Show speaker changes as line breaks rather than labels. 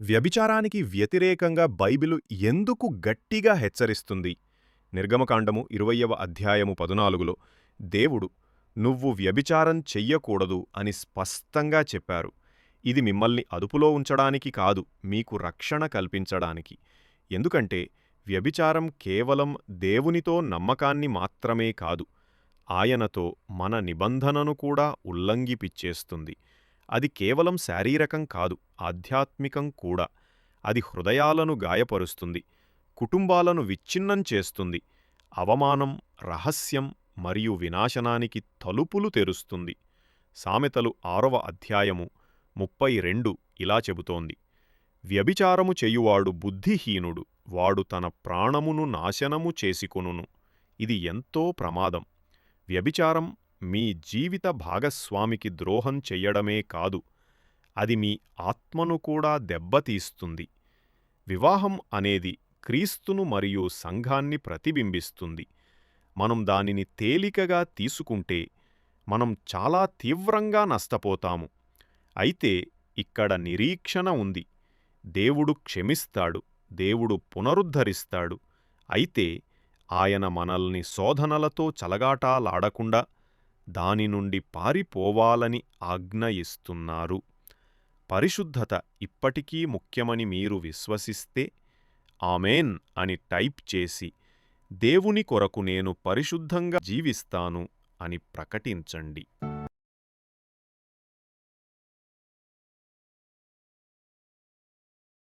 వ్యభిచారానికి వ్యతిరేకంగా బైబిలు ఎందుకు గట్టిగా హెచ్చరిస్తుంది? నిర్గమకాండము ఇరవయవ అధ్యాయము పదునాలుగులో దేవుడు నువ్వు వ్యభిచారం చెయ్యకూడదు అని స్పష్టంగా చెప్పారు. ఇది మిమ్మల్ని అదుపులో ఉంచడానికి కాదు మీకు రక్షణ కల్పించడానికి. ఎందుకంటే వ్యభిచారం కేవలం దేవునితో నమ్మకాన్ని మాత్రమే కాదు ఆయనతో మన నిబంధనను కూడా ఉల్లంఘిపిచ్చేస్తుంది. అది కేవలం శారీరకం కాదు ఆధ్యాత్మికం కూడా. అది హృదయాలను గాయపరుస్తుంది కుటుంబాలను విచ్ఛిన్నం చేస్తుంది అవమానం రహస్యం మరియు వినాశనానికి తలుపులు తెరుస్తుంది. సామెతలు ఆరవ అధ్యాయము ముప్పై రెండు ఇలా చెబుతోంది. వ్యభిచారము చేయువాడు బుద్ధిహీనుడు వాడు తన ప్రాణమును నాశనము చేసుకొనును. ఇది ఎంతో ప్రమాదం. వ్యభిచారం మీ జీవిత భాగస్వామికి ద్రోహం చెయ్యడమే కాదు అది మీ ఆత్మను కూడా దెబ్బతీస్తుంది. వివాహం అనేది క్రీస్తును మరియు సంఘాన్ని ప్రతిబింబిస్తుంది. మనం దానిని తేలికగా తీసుకుంటే మనం చాలా తీవ్రంగా నష్టపోతాము. అయితే ఇక్కడ నిరీక్షణ ఉంది. దేవుడు క్షమిస్తాడు దేవుడు పునరుద్ధరిస్తాడు. అయితే ఆయన మనల్ని శోధనలతో చలగాటాలాడకుండా దాని నుండి పారిపోవాలని ఆజ్ఞ ఇస్తున్నారు పరిశుద్ధత ఇప్పటికీ ముఖ్యమని మీరు విశ్వసిస్తే ఆమెన్ అని టైప్ చేసి దేవుని కొరకు నేను పరిశుద్ధంగా జీవిస్తాను అని ప్రకటించండి.